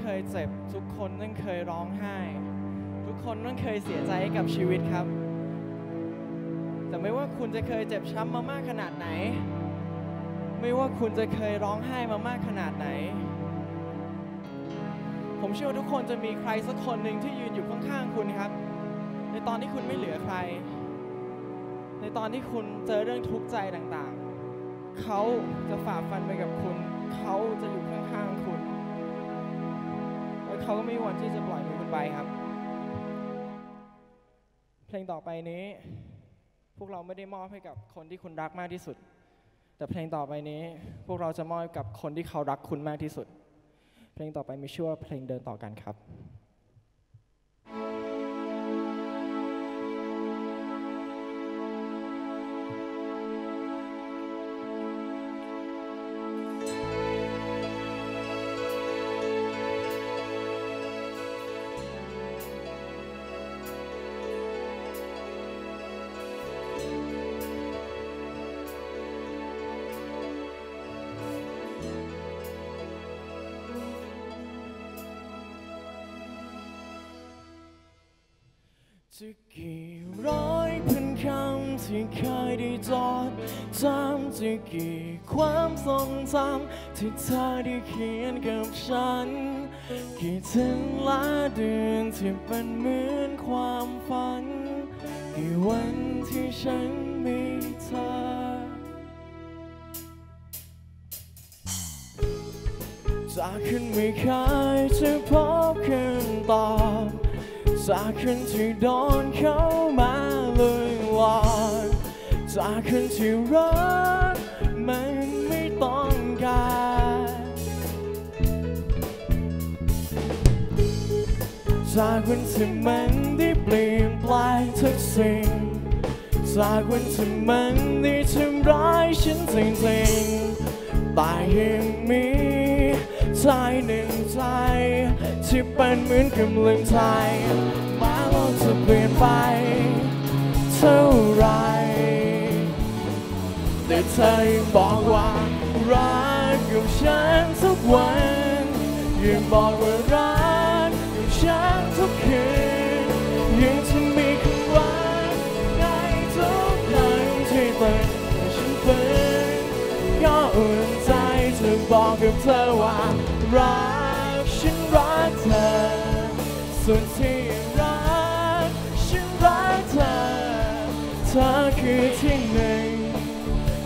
เคยเจ็บ ทุกคนนั่นเคยร้องไห้ ทุกคนนั่นเคยเสียใจให้กับชีวิตครับ แต่ไม่ว่าคุณจะเคยเจ็บช้ำมามากขนาดไหน ไม่ว่าคุณจะเคยร้องไห้มามากขนาดไหน ผมเชื่อทุกคนจะมีใครสักคนหนึ่งที่ยืนอยู่ข้างๆคุณครับ ในตอนที่คุณไม่เหลือใคร ในตอนที่คุณเจอเรื่องทุกข์ใจต่างๆ เขาจะฝ่าฟันไปกับคุณ เขาจะอยู่ข้าง เขาก็ไม่มีวันที่จะปล่อยมือคุณไปครับ เพลงต่อไปนี้ พวกเราไม่ได้มอบให้กับคนที่คุณรักมากที่สุด แต่เพลงต่อไปนี้ พวกเราจะมอบกับคนที่เขารักคุณมากที่สุด เพลงต่อไปมีชื่อว่าเพลงเดินต่อกันครับ จะกี่ร้อยพันคำที่เคยได้จดจำจะกี่ความทรงจำที่เธอได้เขียนกับฉัน กี่ถึงละเดือนที่เป็นเหมือนความฝัน กี่วันที่ฉันมีเธอจากคืนไม่เคยจะพบคำตอบ จากคืนที่โดนเข้ามาเลยลอยจากคืนที่รักมันไม่ต้องการจากวันที่มันได้เปลี่ยนแปลงทุกสิ่งจากวันที่มันได้ทำร้ายฉันจริงๆแต่ยังมี ใจหนึ่งใจที่เป็นเหมือนกำลังใจม้โลกจะเปลี่ยนไปเท่าไรแต่เธอยังบอกว่ารักกับฉันทุกวันยังบอกว่ารักกับฉันทุกคืนยังจะมีคำว่าในทุกครั้งที่เตื่นแต่ฉันฟื้นก็อุ่นใจจะบอกกับเธอว่า รักฉันรักเธอ ส่วนที่รักฉันรักเธอ เธอคือที่หนึ่ง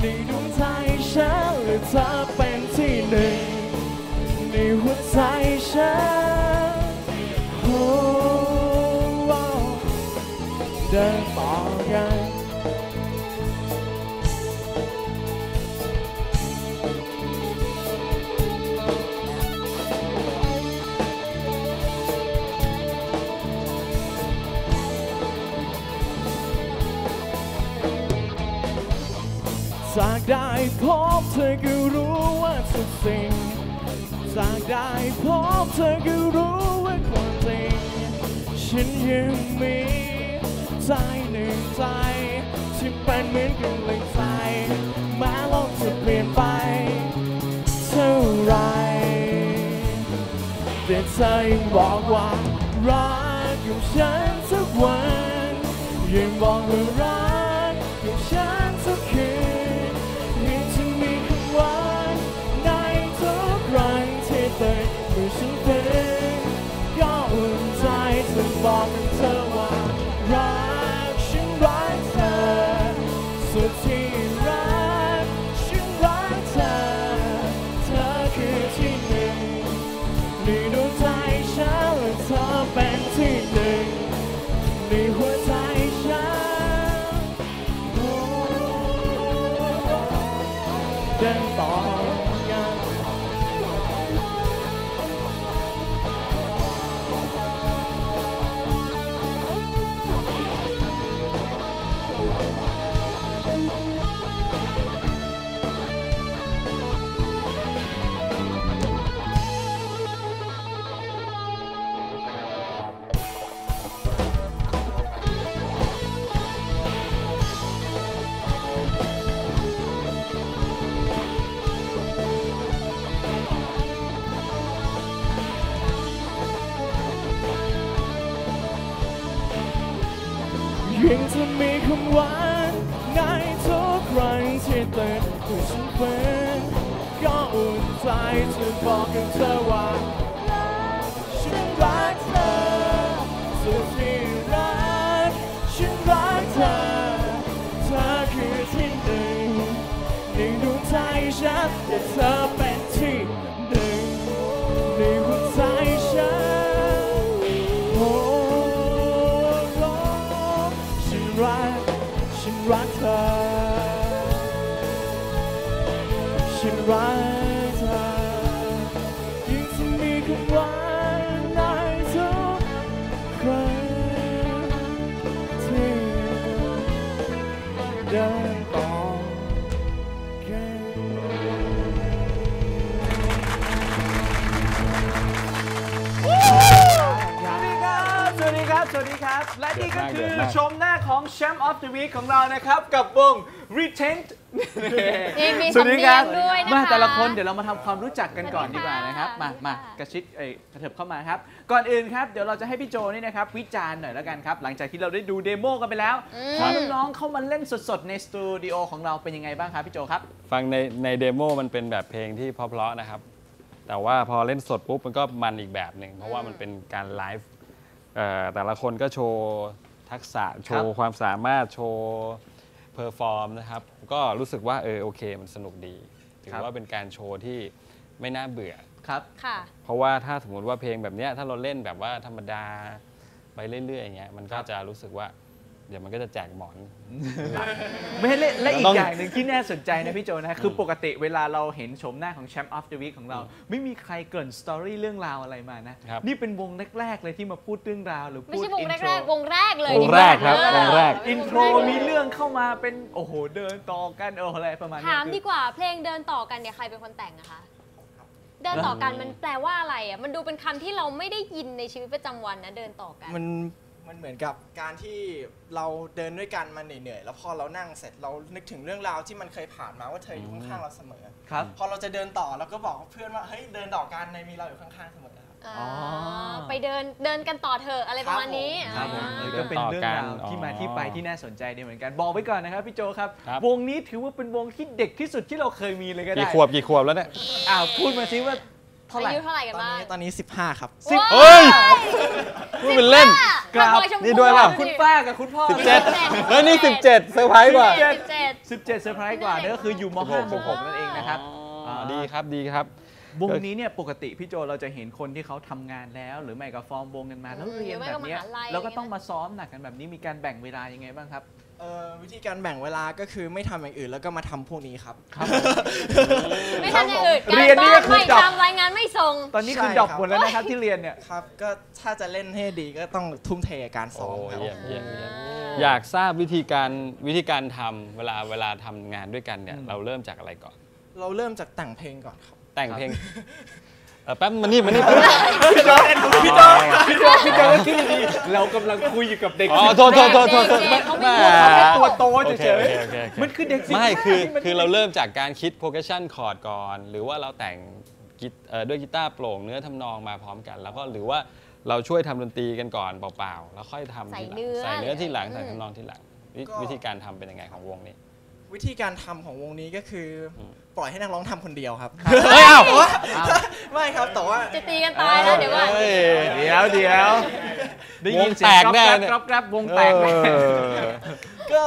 ในดวงใจฉันและเธอเป็นที่หนึ่งในหัวใจฉัน จากได้พบเธอก็รู้ว่าทุกสิ่ง จากได้พบเธอก็รู้ว่าความจริง ฉันยังมีใจหนึ่งใจที่เป็นเหมือนกันเลยใจแม้โลกจะเปลี่ยนไปเท่าไรแต่เธอยังบอกว่ารักกับฉันทุกวันยังบอกว่ารัก บอกกับเธอว่ารักฉันรักเธอสุดที่รักฉันรักเธอ เธอคือที่หนึ่งในดวงใจฉันและเธอเป็นที่หนึ่งในหัวใจฉันเดินต่อ ยังจะมีคำหวานในทุกครั้งที่ตื่นเมื่อฉันเป็นก็อุ่นใจจะบอกกับเธอว่า ฉันรัก ครับสวัสดีครับ และนี่ก็คือเดือดมากชมหน้าของแชมป์ออฟ the week ของเรานะครับ กับวง Retent นี่มีสวัสดีครับสำเนียงด้วยนะคะมาแต่ละคนเดี๋ยวเรามาทำความรู้จักกันก่อนสวัสดีดีกว่าค่ะนะครับ มาสวัสดีมาค่ะกระชิดเอ้ยกระเถิบเข้ามาครับ ก่อนอื่นครับ เดี๋ยวเราจะให้พี่โจนี่นะครับ วิจารณ์หน่อยแล้วกันครับ หลังจากที่เราได้ดูเดโมกันไปแล้วพอน้องๆเข้ามาเล่นสดๆ ในสตูดิโอของเราเป็นยังไงบ้างครับพี่โจครับ ฟังในในเดโมมันเป็นแบบเพลงที่เพราะๆนะครับ แต่ว่าพอเล่นสดปุ๊บมันก็มันอีกแบบหนึ่งเพราะว่ามันเป็นการไลฟ์เอ่อ แต่ละคนก็โชว์ทักษะโชว์ความสามารถโชว์เพอร์ฟอร์มนะครับ ก็รู้สึกว่าเออโอเคมันสนุกดี ถืครัอบว่าเป็นการโชว์ที่ไม่น่าเบื่อครับค่ะ เพราะว่าถ้าสมมติว่าเพลงแบบเนี้ยถ้าเราเล่นแบบว่าธรรมดาไปเรื่อยๆอย่างเงี้ยมันก็จะรู้สึกว่าเดี๋ยวมันก็จะแจกหมอน ไม่ให้เล่นและอีต้กองอย่างหนึ่งที่น่าสนใจนะพี่โจนะ คือปกติเวลาเราเห็นชมหน้าของแชมป์ออฟเดอะวีคของเรา ไม่มีใครเกรินสตอรี่เรื่องราวอะไรมานะครับนี่เป็นวงแรก ๆ เลยที่มาพูดเรื่องราวหรือไม่พูดใช่วงอินแรโทรกๆวงแรกเลยวงแรกครับเออวงแรกอินโทรมีเรื่องเข้ามาเป็นโอ้โหเดินต่อกันเอออะไรประมาณเนี้ยถามคือดีกว่าเพลงเดินต่อกันเนี่ยใครเป็นคนแต่งอะคะเดินต่อกันมันแปลว่าอะไรอะมันดูเป็นคำที่เราไม่ได้ยินในชีวิตประจำวันนะเดินต่อกัน มัน มันเหมือนกับการที่เราเดินด้วยกันมาเหนื่อยๆแล้วพอเรานั่งเสร็จเรานึกถึงเรื่องราวที่มันเคยผ่านมาว่าเธออยู่ข้างๆเราเสมอครับพอเราจะเดินต่อเราก็บอกเพื่อนว่าเฮ้ยเดินต่อกันในมีเราอยู่ข้างๆเสมอครับอ่าอ๋อไปเดินเดินกันต่อเถอะอะไรประมาณนี้ครับผมอ่าเออก็เป็นเรื่องราวที่มาที่ไปอ๋อที่น่าสนใจดีเหมือนกันบอกไว้ก่อนนะครับพี่โจครับ ครับ วงนี้ถือว่าเป็นวงที่เด็กที่สุดที่เราเคยมีเลยก็ได้กี่ขวบกี่ขวบแล้วเนี่ยอ้าวพูดมาซิว่าเท่าไหร่อายุเท่าไหร่กันตอนบ้างนี้ตอนนี้ 15 ครับ สิบเฮ้ยพูดเป็นเล่นกราบขโมชมพูนี่ด้วยเปล่าคุณป้ากับคุณพ่อ 17เฮ้ยนี่ 17เซอร์ไพรส์กว่าสิบเจ็ด17เซอร์ไพรส์กว่านั่นก็คืออยู่ม 5 ม 6 นั่นเองนะครับอ๋อดีครับดีครับวงนี้เนี่ยปกติพี่โจเราจะเห็นคนที่เขาทำงานแล้ว หรือไม่ก็ฟอร์มวงกันมาแล้วอืมเรียนหรือไม่แบก็บเนี้ยมหาลัยแล้วก็ต้องมาซ้อมหนักกันแบบนี้มีการแบ่งเวลายังไงบ้างครับ เอ่อวิธีการแบ่งเวลาก็คือไม่ทำอย่างอื่นแล้วก็มาทำพวกนี้ครับ ครับ ไม่ทำอย่างอื่นเรียนนี่ก็การคือบ้านไม่ดรอปทำรายงานไม่ส่ง ตอนนี้คือใช่ดรอปครับหมดแล้วนะครับที่เรียนเนี่ย ครับ ก็ถ้าจะเล่นให้ดีก็ต้องทุ่มเทกับการโอ้ซ้อมครับเยี่ยมเยี่ยมเยี่ยมอยากทราบวิธีการวิธีการทำเวลาเวลาทำงานด้วยกันเนี่ยอืมเราเริ่มจากอะไรก่อน เราเริ่มจากแต่งเพลงก่อนครับ แต่งเพลง เออแป๊บมานี่มานี่ พี่โจพี่โจพี่โจพี่โจก็คิดดีๆเรากำลังคุยอยู่กับเด็กอ๋อโทษโทษโทษโทษโทษเด็กๆเขาไม่แหรู้เขาแค่ตัวโตโอเฉเคยโอเคโอเคโอเค ๆมันคือเด็กสิบไม่ห้าคือที่มัน คือเราเริ่มจากการคิด progression chord ก่อน หรือว่าเราแต่งกีตเอ่อด้วยกีตาร์โปร่งเนื้อทำนองมาพร้อมกัน แล้วก็หรือว่าเราช่วยทำดนตรีกันก่อนเปล่าๆ แล้วค่อยทำใส่ทีหลังเนื้อใส่เนื้อที่หลังอืมใส่ทำนองที่หลังวิก็ วิธีการทำเป็นยังไงของวงนี้ วิธีการทำของวงนี้ก็คืออปล่อยให้นักร้องทำคนเดียวครับเฮ้ยเอ้าไม่ครับแต่ว่า จะตีกันตายแล้วเดี๋ยวว่าเฮ้ยเดี๋ยวเดี๋ยวได้ยินเสียงวงแตกแน่กเนี่ยรับกรับวงแตกแน่ เออ ก็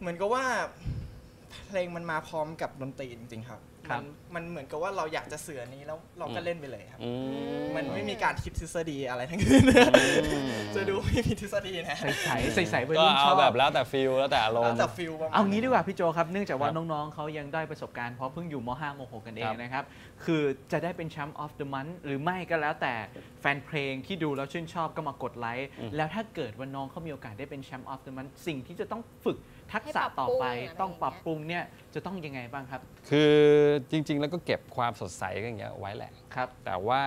เหมือนกับว่าเพลงมันมาพร้อมกับดนตรีจริงๆครับครับ มันมันเหมือนกับว่าเราอยากจะสื่ออันนี้แล้วเราก็เล่นไปเลยครับอืมมันไม่มีการคิดทฤษฎีอะไรทั้งสิ้นจะดูไม่มีทฤษฎีนะ ใสๆใสๆไปก็รุ่นชเอาอบแบบแล้วแต่ฟิลแล้วแต่อารมแล้วณ์แต่ฟิลประมาณเอางี้ดีกว่าพี่โจครับเนื่องจากว่าครับน้องๆเขายังได้ประสบการณ์เพราะเพิ่งอยู่ม .5 ม .6 กันเองครับนะครับ คือจะได้เป็นแชมป์ออฟเดอะมันหรือไม่ก็แล้วแต่แฟนเพลงที่ดูแล้วชื่นชอบก็มากดไลค์แล้วถ้าเกิดว่าน้องเขามีโอกาสได้เป็นแชมป์ออฟเดอะมันสิ่งที่จะต้องฝึกทักษะต่อไปให้ปรับปรุงอะไรอย่างเงี้ยต้องปรับปรุงเนี่ยจะต้องยังไงบ้างครับ คือจริง ๆ แล้วก็เก็บความสดใสก็อย่างเงี้ยไว้แหละครับ แต่ว่า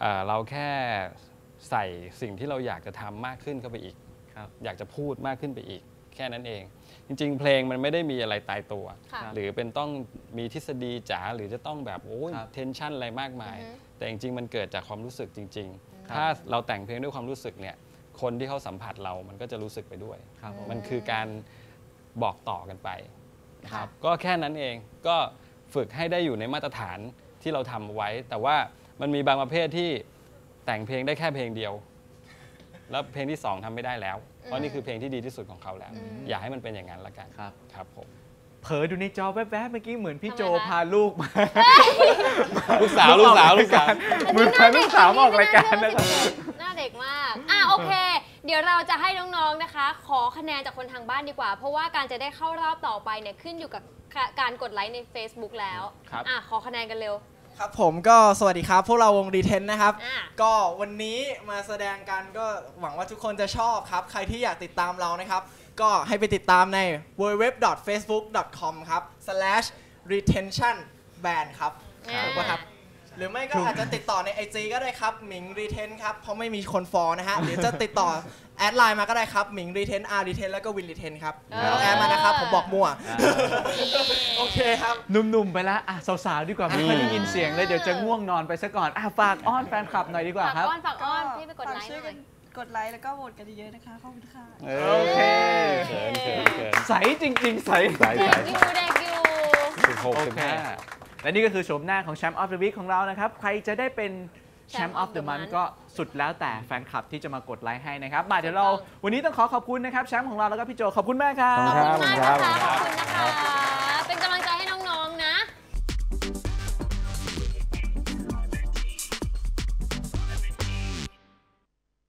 เอ่อเราแค่ใส่สิ่งที่เราอยากจะทำมากขึ้นเข้าไปอีก ครับ อยากจะพูดมากขึ้นไปอีก แค่นั้นเอง จริง ๆ เพลงมันไม่ได้มีอะไรตายตัว ค่ะ หรือเป็นต้องมีทฤษฎีจ๋าหรือจะต้องแบบโอ้ยครับ เทนชันอะไรมากมาย อือฮึ แต่จริงๆ มันเกิดจากความรู้สึกจริงครับๆถ้าเราแต่งเพลงด้วยความรู้สึกเนี่ยคนที่เขาสัมผัสเรามันก็จะรู้สึกไปด้วย ครับผมมันคือการ บอกต่อกันไปนะครับค่ะก็แค่นั้นเองก็ฝึกให้ได้อยู่ในมาตรฐานที่เราทำไว้ แต่ว่ามันมีบางประเภทที่แต่งเพลงได้แค่เพลงเดียว แล้วเพลงที่สองทำไม่ได้แล้ว เพราะนี่คือเพลงที่ดีที่สุดของเขาแล้ว อย่าให้มันเป็นอย่างนั้นละกันครับครับผมเผลอดูในจอแวบๆเมื่อกี้เหมือนพี่โจทำไมคะพาลูกมาลูกสาวลูกสาวลูกสาวเหมือนพาลูกสาวมาออกรายการนะครับหน้าเด็กมากอะโอเค เดี๋ยวเราจะให้น้องๆนะคะ ขอคะแนนจากคนทางบ้านดีกว่า เพราะว่าการจะได้เข้ารอบต่อไปเนี่ยขึ้นอยู่กับการกดไลค์ใน Facebook แล้วครับ อะขอคะแนนกันเร็ว ครับผมก็สวัสดีครับ พวกเราวงดีเทนนะครับ อะ ก็วันนี้มาแสดงกันก็หวังว่าทุกคนจะชอบครับ ใครที่อยากติดตามเรานะครับ ก็ให้ไปติดตามใน www.facebook.com ครับ slash retention band ครับอ่าถูกปะครับ หรือไม่ก็อาจจะติดต่อใน IG ก็ได้ครับหมิง reten ครับ เพราะไม่มีคนฟอลนะฮะหรือจะติดต่อแอดไลน์มาก็ได้ครับหมิง reten r reten แล้วก็ win reten ครับเออไม่ต้องแอดมานะครับผมบอกมั่ว โอเคครับ หนุ่มๆไปแล้วอะสาวๆดีกว่าไม่ค่อยได้ยินเสียงเลยเดี๋ยวจะง่วงนอนไปซะก่อนอะฝากอ้อนแฟนคลับหน่อยดีกว่าฝากครับอ้อนฝากอ้อนพี่ไปกดไลค์ฝาช่วยหน่กัอยนกดไลค์แล้วก็โหวตกันเยอะๆนะคะ ขอบคุณค่ะ โอเคเขินเขินเขินใสจริงๆใสสายเด็สากยอยู่เด็กอยู่สิบหกโอสิบเคห้า และนี่ก็คือโฉมหน้าของแชมป์ออฟเดอะวีคของเรานะครับ ใครจะได้เป็นแชมป์ออฟเดอะมันก็สุดแล้วแต่แฟนคลับที่จะมากดไลค์ให้นะครับมาเดี๋ยวเราวันนี้ต้องขอขอบคุณนะครับแชมป์ของเราแล้วก็พี่โจขอบคุณมากครับขอบคุณครับขอบคุณมากนะคะขอบคุณนะคะ